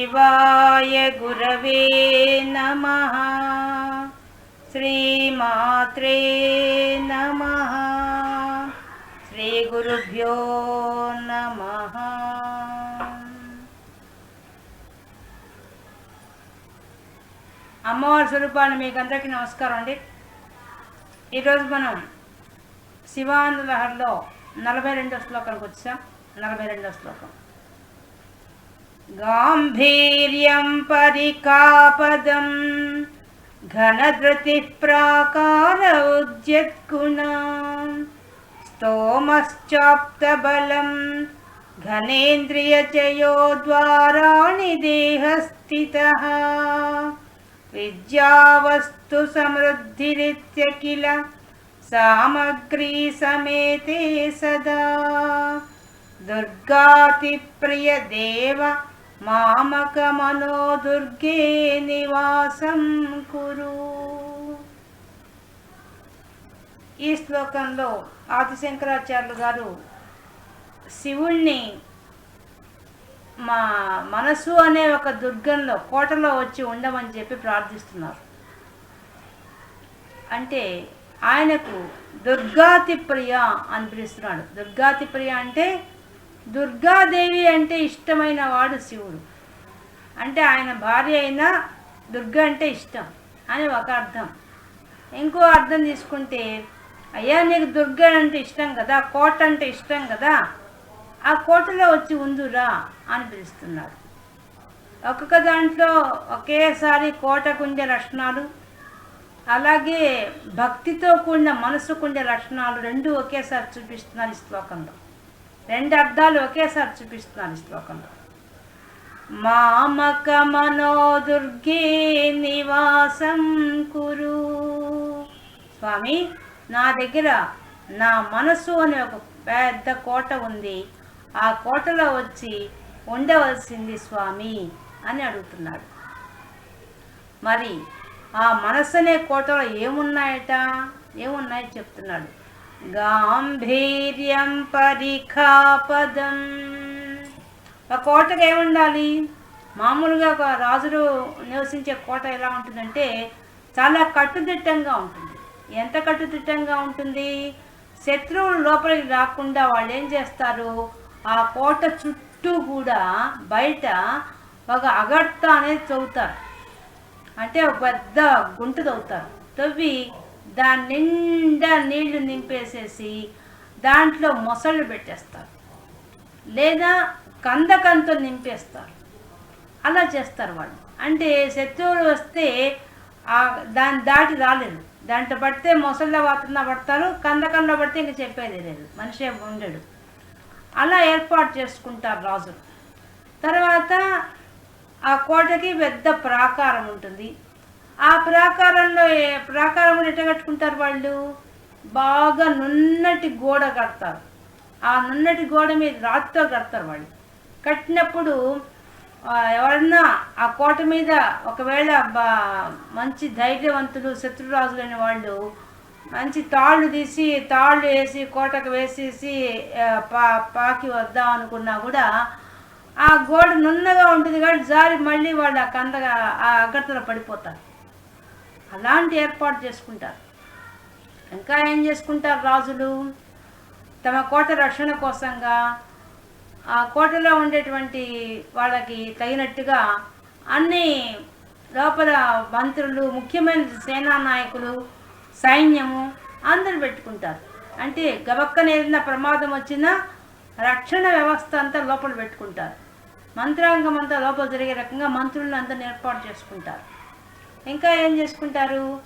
శివాయ గురవే నమ శ్రీమాత్రే నమ శ్రీ గురుభ్యో నమ అమ్మవారి స్వరూపాన్ని మీకు అందరికీ నమస్కారం అండి. ఈరోజు మనం శివానులహర్లో నలభై రెండో శ్లోకానికి వచ్చాం. నలభై రెండో శ్లోకం. गाम्भीर्यं परिकापदम् घनधृतिः प्राकार उद्यत्कुणा स्तोमश्चोप्तबलं। घनेन्द्रियचयोद्वारा देहस्थितः। विद्यावस्तु समृद्धिरित्य किल सामग्री समेते सदा। दुर्गातिप्रियदेव మామక మనో దుర్గే నివాసం కురు. ఈ శ్లోకంలో ఆదిశంకరాచార్యులు గారు శివుణ్ణి మా మనసు అనే ఒక దుర్గంలో కోటలో వచ్చి ఉండమని చెప్పి ప్రార్థిస్తున్నారు. అంటే ఆయనకు దుర్గాతి ప్రియ అని పిలుస్తున్నాడు. దుర్గాతి ప్రియ అంటే దుర్గాదేవి అంటే ఇష్టమైన వాడు శివుడు. అంటే ఆయన భార్య అయినా దుర్గ అంటే ఇష్టం అని ఒక అర్థం. ఇంకో అర్థం తీసుకుంటే అయ్యా నీకు దుర్గ అంటే ఇష్టం కదా కోట అంటే ఇష్టం కదా ఆ కోటలో వచ్చి ఉందురా అని పిలుస్తున్నారు. ఒక్కొక్క దాంట్లో ఒకేసారి కోటకుండే లక్షణాలు అలాగే భక్తితో కూడిన మనసుకుండే లక్షణాలు రెండు ఒకేసారి చూపిస్తున్నారు ఈ శ్లోకంలో. రెండు అర్థాలు ఒకేసారి చూపిస్తున్నాను ఈ శ్లోకంలో. మామక మనోదుర్గే నివాసం కురు. స్వామి నా దగ్గర నా మనసు అనే ఒక పెద్ద కోట ఉంది. ఆ కోటలో వచ్చి ఉండవలసింది స్వామి అని అడుగుతున్నాడు. మరి ఆ మనసు అనే కోటలో ఏమున్నాయట? ఏమున్నాయో చెప్తున్నాడు. గాంభీర్యం పరిఖాపదం. ఆ కోటకు ఏముండాలి? మామూలుగా ఒక రాజులు నివసించే కోట ఎలా ఉంటుందంటే చాలా కట్టుదిట్టంగా ఉంటుంది. ఎంత కట్టుదిట్టంగా ఉంటుంది? శత్రువులు లోపలికి రాకుండా వాళ్ళు ఏం చేస్తారు? ఆ కోట చుట్టూ కూడా బయట ఒక అగర్త అనేది చదువుతారు అంటే ఒక పెద్ద గుంట తవ్వుతారు. తవ్వి దాని నిండా నీళ్ళు నింపేసేసి దాంట్లో మొసళ్ళు పెట్టేస్తారు. లేదా కందకంతో నింపేస్తారు. అలా చేస్తారు వాళ్ళు. అంటే శత్రువులు వస్తే దాన్ని దాటి రాలేదు దాంట్లో పడితే మొసళ్ళ వాతన పడతారు కందకంలో పడితే ఇంక చెప్పేది లేదు. మనిషి ఉండడు. అలా ఏర్పాటు చేసుకుంటారు రాజులు. తర్వాత ఆ కోటకి పెద్ద ప్రాకారం ఉంటుంది. ఆ ప్రాకారంలో ప్రాకారం కూడా కట్టుకుంటారు వాళ్ళు? బాగా నున్నటి గోడ కడతారు. ఆ నున్నటి గోడ మీద రాతితో కడతారు వాళ్ళు. కట్టినప్పుడు ఎవరన్నా ఆ కోట మీద ఒకవేళ బా- మంచి ధైర్యవంతులు శత్రురాజులైన వాళ్ళు మంచి తాళ్ళు తీసి తాళ్ళు వేసి కోటకు వేసేసి పా పాకి వద్దాం అనుకున్నా కూడా ఆ గోడ నున్నగా ఉంటుంది కాబట్టి జారి మళ్ళీ వాళ్ళు ఆ కందగా ఆ అగర్తలో పడిపోతారు. అలాంటి ఏర్పాటు చేసుకుంటారు. ఇంకా ఏం చేసుకుంటారు రాజులు? తమ కోట రక్షణ కోసంగా ఆ కోటలో ఉండేటువంటి వాళ్ళకి తగినట్టుగా అన్ని లోపల మంత్రులు ముఖ్యమైన సేనా నాయకులు సైన్యము అందరు పెట్టుకుంటారు. అంటే గబక్కన ఏదైనా ప్రమాదం వచ్చినా రక్షణ వ్యవస్థ అంతా లోపల పెట్టుకుంటారు. మంత్రాంగం అంతా లోపల జరిగే రకంగా మంత్రులను అందరిని ఏర్పాటు చేసుకుంటారు. ఇంకా ఏం చేసుకుంటారు?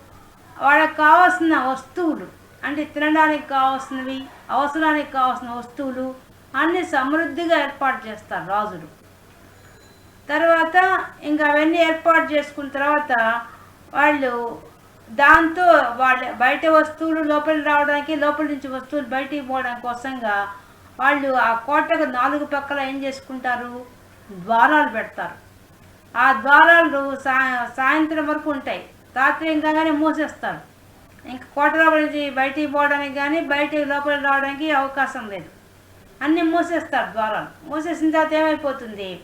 వాళ్ళకి కావాల్సిన వస్తువులు అంటే తినడానికి కావాల్సినవి అవసరానికి కావాల్సిన వస్తువులు అన్నీ సమృద్ధిగా ఏర్పాటు చేస్తారు రాజులు. తర్వాత ఇంకా అవన్నీ ఏర్పాటు చేసుకున్న తర్వాత వాళ్ళు దాంతో వాళ్ళ బయట వస్తువులు లోపలికి రావడానికి లోపల నుంచి వస్తువులు బయటికి పోవడం కోసంగా వాళ్ళు ఆ కోటకు నాలుగు పక్కల ఏం చేసుకుంటారు? ద్వారాలు పెడతారు. ఆ ద్వారాలు సాయంత్రం వరకు ఉంటాయి. రాత్రి కాగానే మూసేస్తారు. ఇంకా కోట నుంచి బయటికి పోవడానికి కానీ బయటికి లోపలికి రావడానికి అవకాశం లేదు. అన్నీ మూసేస్తారు ద్వారాలు. మూసేసిన తర్వాత ఏమైపోతుంది?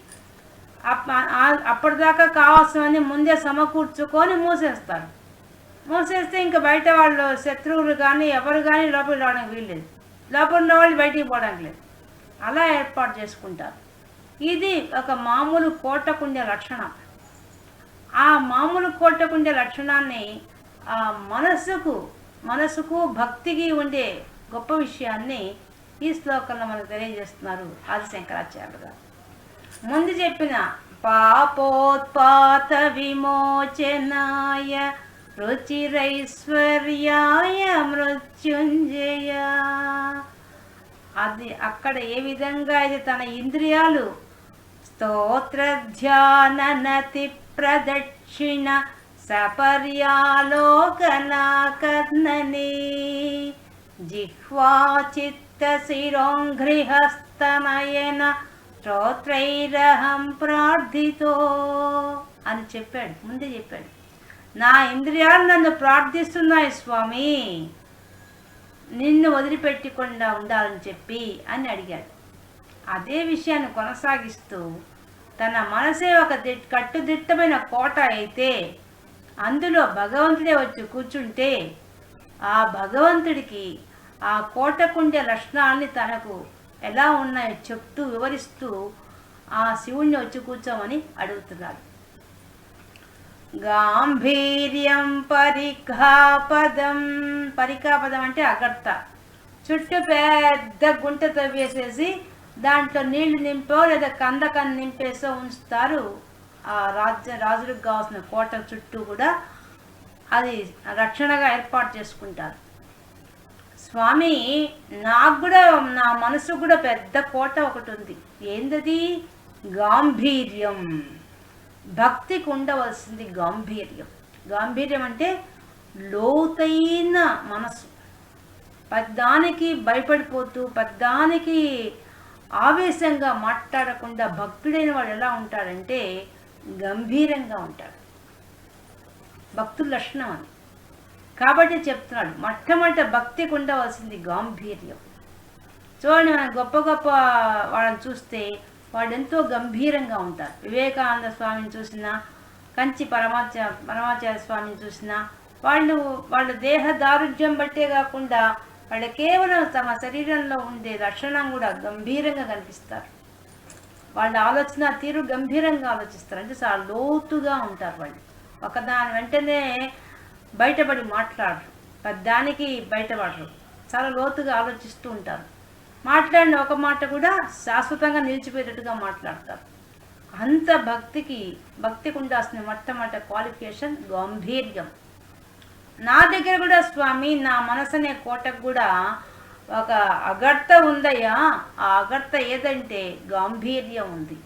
అప్ప- అప్పటిదాకా కావాల్సినవన్నీ ముందే సమకూర్చుకొని మూసేస్తారు. మూసేస్తే ఇంకా బయట వాళ్ళు శత్రువులు కానీ ఎవరు కానీ లోపలికి రావడానికి వీల్లేదు. లోపల ఉన్న వాళ్ళు బయటికి పోవడానికి లేదు. అలా ఏర్పాటు చేసుకుంటారు. ఇది ఒక మామూలు కోటకుండే లక్షణం. ఆ మామూలు కోటకుండే లక్షణాన్ని ఆ మనసుకు మనసుకు భక్తికి ఉండే గొప్ప విషయాన్ని ఈ శ్లోకంలో మనకు తెలియజేస్తున్నారు ఆది శంకరాచార్యులు గారు. ముందు చెప్పిన పాపోత్పాత విమోచనాయ రుచిరైశ్వర్యాయ మృత్యుంజయ. అది అక్కడ ఏ విధంగా అయితే తన ఇంద్రియాలు స్తోత్రధ్యాననతి ప్రదక్షిణ సపర్యాలోకనాకర్ణని జిహ్వాచిత్తశిరోంఘ్రిహస్తనయన చిత్త స్తోత్రైరహం ప్రార్థితో అని చెప్పాడు ముందే చెప్పాడు. నా ఇంద్రియాలు నన్ను ప్రార్థిస్తున్నాయి స్వామి. నిన్ను వదిలిపెట్టకుండా ఉండాలని చెప్పి అని అడిగాడు. అదే విషయాన్ని కొనసాగిస్తూ తన మనసే ఒక కట్టుదిట్టమైన కోట అయితే అందులో భగవంతుడే వచ్చి కూర్చుంటే ఆ భగవంతుడికి ఆ కోటకుండే లక్షణాన్ని తనకు ఎలా ఉన్నాయో చెప్తూ వివరిస్తూ ఆ శివుణ్ణి వచ్చి కూర్చోమని అడుగుతున్నాడు. గాంభీర్యం పరిఖాపదం. పరికాపదం అంటే అగర్త. చుట్టూ పెద్ద గుంట తవ్వేసేసి దాంట్లో నీళ్ళు నింపో లేదా కందకం నింపేసో ఉంచుతారు. ఆ రాజ్య రాజులకు కావాల్సిన కోట చుట్టూ కూడా అది రక్షణగా ఏర్పాటు చేసుకుంటారు. స్వామి నాకు కూడా నా మనసు కూడా పెద్ద కోట ఒకటి ఉంది. ఏందది? గాంభీర్యం. భక్తికి ఉండవలసింది గాంభీర్యం. గాంభీర్యం అంటే లోతైన మనసు. పద్దానికి భయపడిపోతూ పద్దానికి ఆవేశంగా మాట్లాడకుండా భక్తుడైన వాడు ఎలా ఉంటాడంటే గంభీరంగా ఉంటాడు. భక్తుల లక్షణం అది. కాబట్టి చెప్తున్నాడు మొట్టమొదట భక్తికి ఉండవలసింది గాంభీర్యం. చూడండి మనం గొప్ప గొప్ప వాళ్ళని చూస్తే వాళ్ళు ఎంతో గంభీరంగా ఉంటారు. వివేకానంద స్వామిని చూసినా కంచి పరమాచార్య పరమాచార్య స్వామిని చూసినా వాళ్ళు వాళ్ళ దేహ దారుఢ్యం బట్టే కాకుండా వాళ్ళు కేవలం తమ శరీరంలో ఉండే లక్షణం కూడా గంభీరంగా కనిపిస్తారు. వాళ్ళ ఆలోచన తీరు గంభీరంగా ఆలోచిస్తారు. అంటే చాలా లోతుగా ఉంటారు వాళ్ళు. ఒకదాని వెంటనే బయటపడి మాట్లాడరు. పెద్దానికి బయటపడరు. చాలా లోతుగా ఆలోచిస్తూ ఉంటారు. మాట్లాడిన ఒక మాట కూడా శాశ్వతంగా నిలిచిపోయేటట్టుగా మాట్లాడతారు. అంత భక్తికి భక్తికి ఉండాల్సిన మొట్టమొదటి క్వాలిఫికేషన్ గాంభీర్యం. నా దగ్గర కూడా స్వామి నా మనసు అనే కోటకు కూడా ఒక అగర్త ఉందయ్యా. ఆ అగర్త ఏదంటే గాంభీర్యం ఉంది.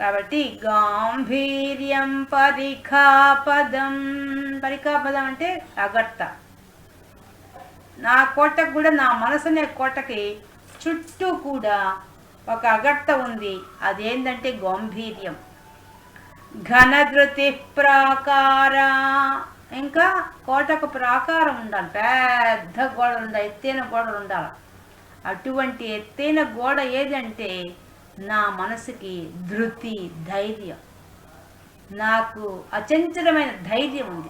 కాబట్టి గాంభీర్యం పరిఖాపదం. పరిఖాపదం అంటే అగర్త. నా కోటకు కూడా నా మనసు అనే కోటకి చుట్టూ కూడా ఒక అగర్త ఉంది. అదేంటంటే గాంభీర్యం. ఘనధృతి ప్రాకారా ఇంకా కోటకు ప్రాకారం ఉండాలి. పెద్ద గోడలు ఉండాలి ఎత్తైన గోడలు ఉండాలి. అటువంటి ఎత్తైన గోడ ఏదంటే నా మనసుకి ధృతి ధైర్యం. నాకు అచంచలమైన ధైర్యం ఉంది.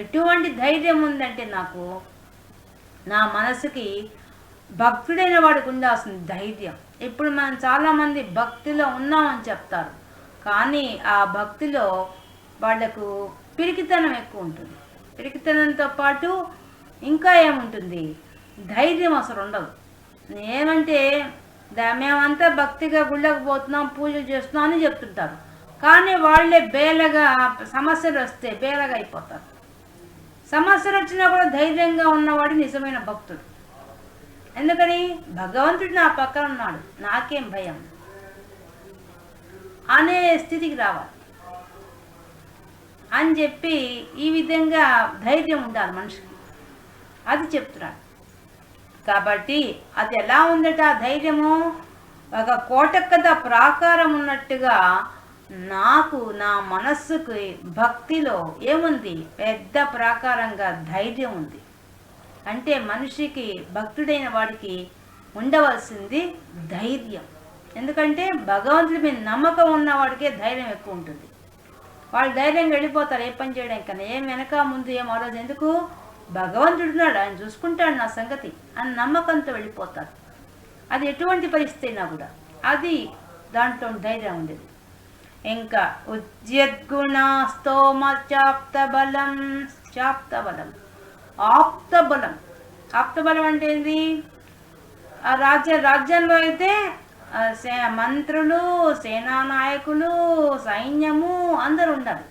ఎటువంటి ధైర్యం ఉందంటే నాకు నా మనసుకి భక్తుడైన వాడికి ఉండాల్సిన ధైర్యం. ఇప్పుడు మనం చాలామంది భక్తిలో ఉన్నామని చెప్తారు. కానీ ఆ భక్తిలో వాళ్ళకు పిరికితనం ఎక్కువ ఉంటుంది. పిరికితనంతో పాటు ఇంకా ఏముంటుంది? ధైర్యం అసలు ఉండదు. ఏమంటే మేమంతా భక్తిగా గుళ్ళకు పోతున్నాం పూజలు చేస్తున్నాం అని చెప్తుంటారు. కానీ వాళ్ళే బేలగా సమస్యలు వస్తే బేలగా అయిపోతారు. సమస్యలు వచ్చినా కూడా ధైర్యంగా ఉన్నవాడు నిజమైన భక్తుడు. ఎందుకని? భగవంతుడు నా పక్కన ఉన్నాడు. నాకేం భయం? అనే స్థితికి రావాలి. అని చెప్పి ఈ విధంగా ధైర్యం ఉండాలి మనిషికి. అది చెప్తున్నాడు. కాబట్టి అది ఎలా ఉందట ఆ ధైర్యము? ఒక కోటక్కద ప్రాకారం ఉన్నట్టుగా నాకు నా మనస్సుకి భక్తిలో ఏముంది? పెద్ద ప్రాకారంగా ధైర్యం ఉంది. అంటే మనిషికి భక్తుడైన వాడికి ఉండవలసింది ధైర్యం. ఎందుకంటే భగవంతుడి మీద నమ్మకం ఉన్నవాడికే ధైర్యం ఎక్కువ ఉంటుంది. వాళ్ళు ధైర్యంగా వెళ్ళిపోతారు ఏ పని చేయడానికి కన్నా. ఏం వెనక ముందు ఏం ఆలోచన? ఎందుకు? భగవంతుడు ఉన్నాడు ఆయన చూసుకుంటాడు నా సంగతి అని నమ్మకంతో వెళ్ళిపోతారు. అది ఎటువంటి పరిస్థితి అయినా కూడా అది దాంట్లో ధైర్యం ఉండేది. ఇంకా ఉద్యద్గుణాస్తోమ చాప్త బలం చాప్త బలం ఆప్త బలం. ఆప్త బలం అంటే ఏంది? ఆ రాజ్య రాజ్యంలో అయితే మంత్రులు సేనా నాయకులు సైన్యము అందరు ఉండాలి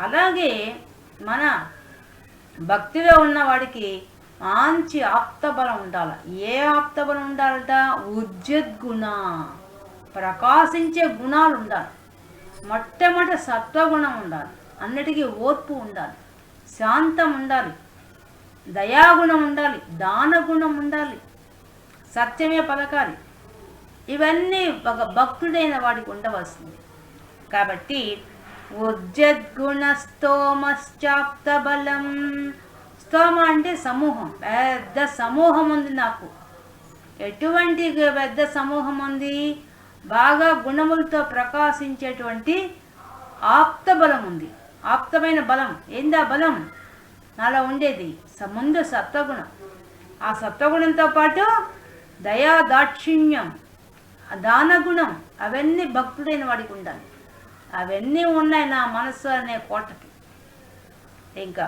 అలాగే మన భక్తిలో ఉన్న వాడికి మంచి ఆప్తబలం ఉండాలి. ఏ ఆప్తబలం ఉండాలట? ఉద్యద్గుణ ప్రకాశించే గుణాలు ఉండాలి. మొట్టమొదటి సత్వగుణం ఉండాలి. అన్నిటికీ ఓర్పు ఉండాలి. శాంతం ఉండాలి. దయాగుణం ఉండాలి. దానగుణం ఉండాలి. సత్యమే పలకాలి. ఇవన్నీ ఒక భక్తుడైన వాడికి ఉండవలసింది. కాబట్టి ఉజ్జద్గుణస్తోమశ్చాప్త బలం స్తోమ అంటే సమూహం పెద్ద సమూహం ఉంది నాకు. ఎటువంటి పెద్ద సమూహం ఉంది? బాగా గుణములతో ప్రకాశించేటువంటి ఆప్త బలం ఉంది. ఆప్తమైన బలం. ఏందా బలం? నాలో ఉండేది స- ముందు సత్వగుణం. ఆ సత్వగుణంతో పాటు దయా దాక్షిణ్యం. ఆ దానగుణం అవన్నీ భక్తుడైన వాడికి ఉండాలి. అవన్నీ ఉన్నాయి నా మనస్సు అనే కోటకి. ఇంకా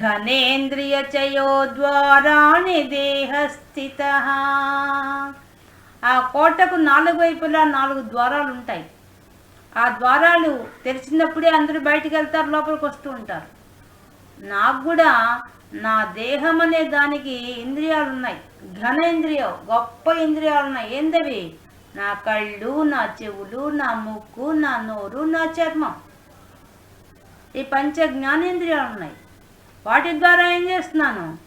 ఘనేంద్రియ చయో ద్వారాణి దేహస్థిత. ఆ కోటకు నాలుగు వైపులా నాలుగు ద్వారాలు ఉంటాయి. ఆ ద్వారాలు తెరిచినప్పుడే అందరూ బయటికి వెళ్తారు లోపలికి వస్తూ ఉంటారు. నాకు కూడా నా దేహం అనే దానికి ఇంద్రియాలు ఉన్నాయి ఘనేంద్రియం గొప్ప ఇంద్రియాలు ఉన్నాయి ఏందవి? నా కళ్ళు నా చెవులు నా ముక్కు నా నోరు నా చర్మం. ఈ పంచ జ్ఞానేంద్రియాలు ఉన్నాయి వాటి ద్వారా ఏం చేస్తున్నాను?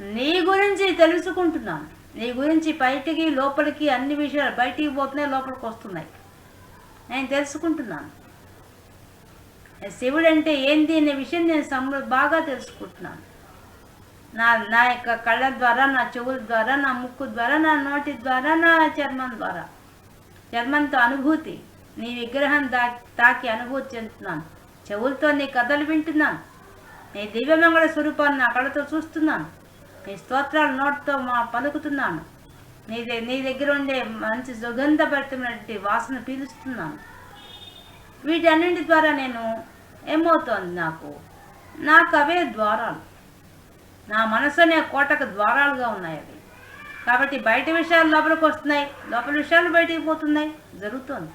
నీ గురించి తెలుసుకుంటున్నాను. నీ గురించి బయటికి లోపలికి అన్ని విషయాలు బయటికి పోతున్నాయి లోపలికి వస్తున్నాయి. నేను తెలుసుకుంటున్నాను. శివుడు అంటే ఏంది అనే విషయం నేను సమ బాగా తెలుసుకుంటున్నాను. నా నా యొక్క కళ్ళ ద్వారా నా చెవుల ద్వారా నా ముక్కు ద్వారా నా నోటి ద్వారా నా చర్మం ద్వారా. చర్మంతో అనుభూతి. నీ విగ్రహం దా తాకి అనుభూతి చెందుతున్నాను. చెవులతో నీ కథలు వింటున్నాను. నీ దివ్యమంగళ స్వరూపాన్ని నా కళ్ళతో చూస్తున్నాను. నీ స్తోత్రాలు నోటితో మా పలుకుతున్నాను. నీ నీ దగ్గర ఉండే మంచి సుగంధభరితమైనటువంటి వాసన పీలుస్తున్నాను. వీటన్నింటి ద్వారా నేను ఏమవుతోంది నాకు? నాకు అవే ద్వారాలు. నా మనసు అనే కోటకు ద్వారాలుగా ఉన్నాయి అవి కాబట్టి బయట విషయాలు లోపలికి వస్తున్నాయి. లోపల విషయాలు బయటికి పోతున్నాయి. జరుగుతోంది.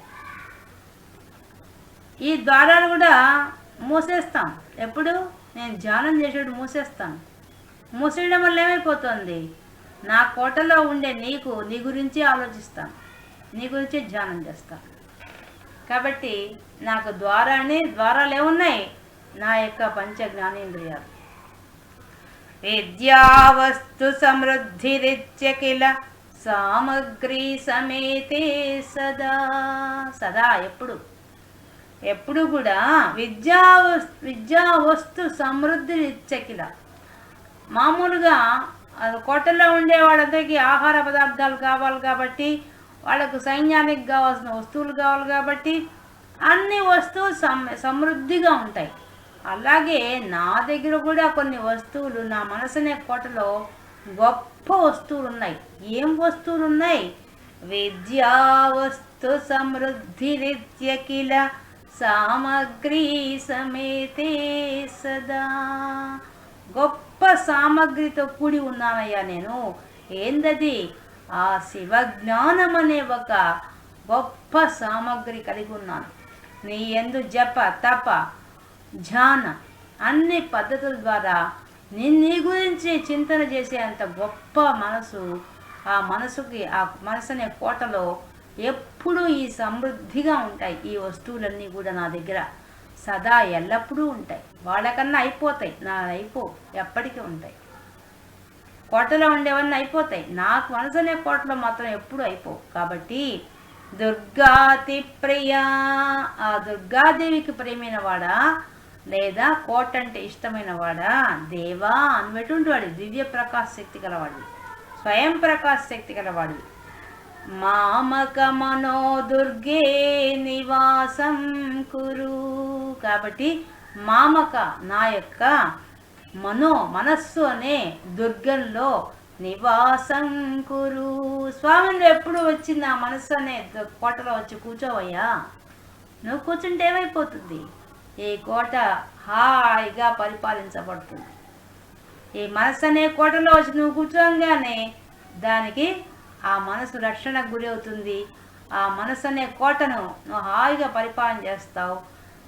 ఈ ద్వారాలు కూడా మూసేస్తాం. ఎప్పుడు? నేను ధ్యానం చేసేటప్పుడు మూసేస్తాను. మూసేయడం వల్ల ఏమైపోతుంది? నా కోటలో ఉండే నీకు నీ గురించి ఆలోచిస్తాను నీ గురించి ధ్యానం చేస్తాను కాబట్టి నాకు ద్వారాన్ని ద్వారాలు ఏమున్నాయి? నా యొక్క పంచ జ్ఞానేంద్రియాలు విద్యావస్తు సమృద్ధిరిత్య కిల సామగ్రి సమేతే సదా సదా ఎప్పుడు? ఎప్పుడు కూడా విద్యా వస్- విద్యా వస్తు సమృద్ధి ఇచ్చకిల మామూలుగా కోటల్లో కోటలో ఉండే ఆహార పదార్థాలు కావాలి కాబట్టి వాళ్ళకు సైన్యానికి కావాల్సిన వస్తువులు కావాలి కాబట్టి అన్ని వస్తువులు సమ సమృద్ధిగా ఉంటాయి. అలాగే నా దగ్గర కూడా కొన్ని వస్తువులు నా మనసునే కోటలో గొప్ప వస్తువులు ఉన్నాయి ఏం వస్తువులు ఉన్నాయి విద్యా వస్తు సమృద్ధి రీత్య కిల సామగ్రి సమేతే సదా. గొప్ప సామగ్రితో కూడి ఉన్నానయ్యా నేను. ఏందది? ఆ శివజ్ఞానం అనే ఒక గొప్ప సామగ్రి కలిగి ఉన్నాను. నీ ఎందు జప తప ధ్యాన అన్ని పద్ధతుల ద్వారా నీ నీ గురించి చింతన చేసే అంత గొప్ప మనసు ఆ మనసుకి ఆ మనసు అనే కోటలో ఎప్పుడూ ఈ సమృద్ధిగా ఉంటాయి. ఈ వస్తువులన్నీ కూడా నా దగ్గర సదా ఎల్లప్పుడూ ఉంటాయి. వాళ్ళకన్నా అయిపోతాయి. నా అయిపో ఎప్పటికీ ఉంటాయి. కోటలో ఉండేవన్నీ అయిపోతాయి. నాకు మనసు అనే కోటలో మాత్రం ఎప్పుడూ అయిపోవు. కాబట్టి దుర్గాతి ప్రియ ఆ దుర్గాదేవికి ప్రేమైన వాడా లేదా కోట అంటే ఇష్టమైన వాడా? దేవా అనుబెట్టుంటి వాడు దివ్య ప్రకాశ శక్తి గలవాడివి స్వయం ప్రకాశ శక్తి గలవాడివి మామక మనో దుర్గే నివాసం కురు. కాబట్టి మామక నా యొక్క మనో మనస్సు అనే దుర్గంలో నివాసం కురు. స్వామిని ఎప్పుడు వచ్చి నా మనస్సు అనే కోటలో వచ్చి కూర్చోవయ్యా? నువ్వు కూర్చుంటే ఏమైపోతుంది? ఈ కోట హాయిగా పరిపాలించబడుతుంది. ఈ మనసు అనే కోటలో వచ్చి నువ్వు కూర్చోగానే దానికి ఆ మనసు రక్షణకు గురి అవుతుంది. ఆ మనసు అనే కోటను నువ్వు హాయిగా పరిపాలన చేస్తావు.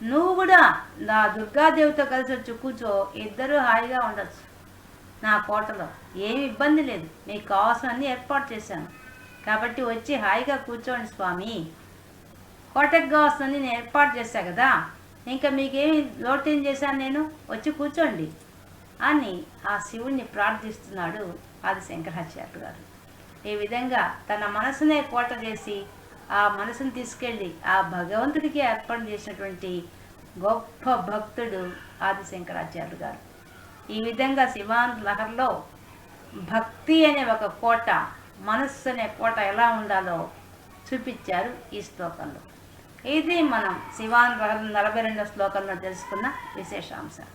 నువ్వు కూడా నా దుర్గాదేవితో కలిసి వచ్చి కూర్చో ఇద్దరూ హాయిగా ఉండొచ్చు. నా కోటలో ఏమి ఇబ్బంది లేదు. మీకు కావాల్సినవన్నీ ఏర్పాటు చేశాను. కాబట్టి వచ్చి హాయిగా కూర్చోండి స్వామి. కోటకు కావాల్సినవన్నీ నేను ఏర్పాటు చేశా కదా? ఇంకా మీకేమి లోటేం చేశాను నేను? వచ్చి కూర్చోండి. అని ఆ శివుణ్ణి ప్రార్థిస్తున్నాడు ఆది శంకరాచార్య గారు. ఈ విధంగా తన మనసునే కోట చేసి ఆ మనసుని తీసుకెళ్ళి ఆ భగవంతుడికి అర్పణ చేసినటువంటి గొప్ప భక్తుడు ఆది శంకరాచార్యులు గారు. ఈ విధంగా శివాన్ లహర్లో భక్తి అనే ఒక కోట మనస్సు అనే కోట ఎలా ఉండాలో చూపించారు ఈ శ్లోకంలో. ఇది మనం శివాన్ నలభై రెండో శ్లోకంలో తెలుసుకున్న విశేషాంశం.